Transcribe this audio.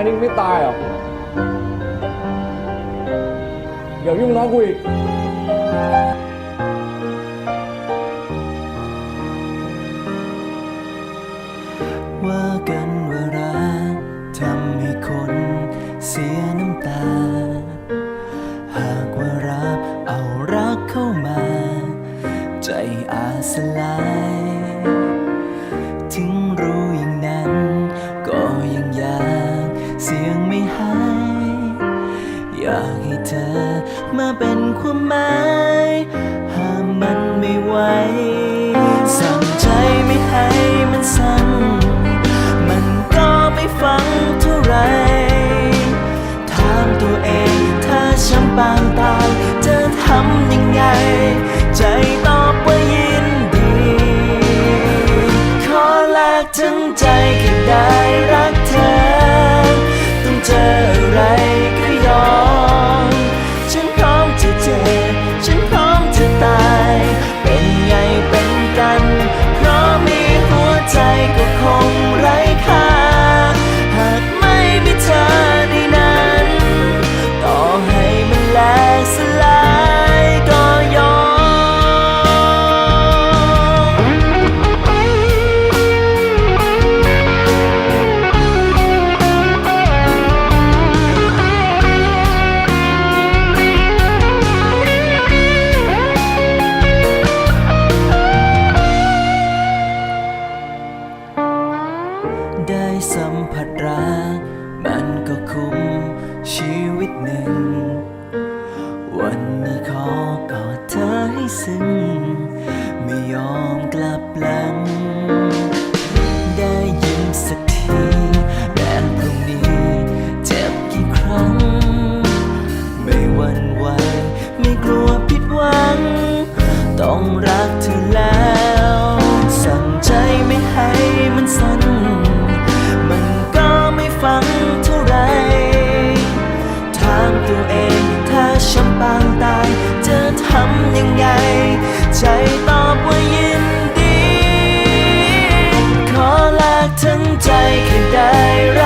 ค่นี้ไม่ตายหรอเดี๋ยวยุ่งน้องกูอีกว่ากันว่ารักทำให้คนเสียน้ำตา อยากให้เธอมาเป็นความหมายห้ามมันไม่ไหวสั่งใจไม่ให้มันสั่นมันก็ไม่ฟังเท่าไรถามตัวเองถ้าฉันปางตายจะทำยังไง ใจตอบว่ายินดี ขอแลกทั้ง ซึ้งไม่ยอมกลับหลัง ได้ยินสักทีแดนพรุ่งนี้เจ็บกี่ครั้ง ไม่หวั่นไหวไม่กลัวผิดหวัง ต้องรักเธอแล้ว take a direct